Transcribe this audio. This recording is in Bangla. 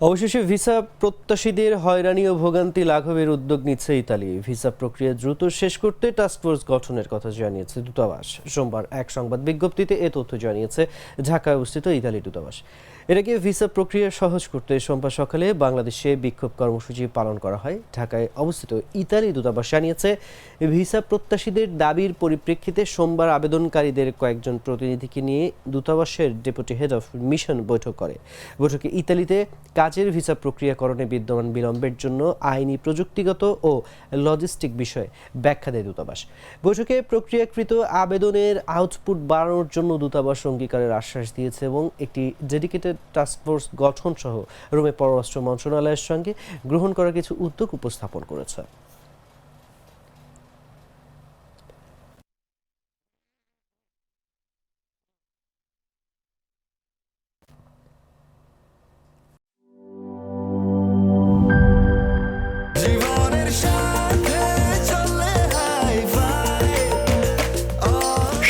অবশেষে ভিসা প্রত্যাশীদের হয়রানি ও ভোগান্তি লাঘবের উদ্যোগ নিচ্ছে ইতালি। ভিসা প্রক্রিয়া দ্রুত শেষ করতে টাস্কফোর্স গঠনের কথা জানিয়েছে দূতাবাস। সোমবার এক সংবাদ বিজ্ঞপ্তিতে এ তথ্য জানিয়েছে ঢাকায় অবস্থিত ইতালি দূতাবাস। এর আগে ভিসা প্রক্রিয়া সহজ করতে সোমবার সকালে বাংলাদেশে বিক্ষোভ কর্মসূচি পালন করা হয়। ঢাকায় অবস্থিত ইতালি দূতাবাস জানিয়েছে, ভিসা প্রত্যাশীদের দাবির পরিপ্রেক্ষিতে সোমবার আবেদনকারীদের কয়েকজন প্রতিনিধিকে নিয়ে দূতাবাসের ডেপুটি হেড অফ মিশন বৈঠক করে। বৈঠকে ইতালিতে কাজের ভিসা প্রক্রিয়াকরণে বিদ্যমান বিলম্বের জন্য আইনি, প্রযুক্তিগত ও লজিস্টিক বিষয়ে ব্যাখ্যা দেয় দূতাবাস। বৈঠকে প্রক্রিয়াকৃত আবেদনের আউটপুট বাড়ানোর জন্য দূতাবাস অঙ্গীকারের আশ্বাস দিয়েছে এবং একটি ডেডিকেটেড টাস্কফোর্স গঠন সহ রোমে পররাষ্ট্র মন্ত্রণালয়ের সঙ্গে গ্রহণ করা কিছু উদ্যোগ উপস্থাপন করেছে।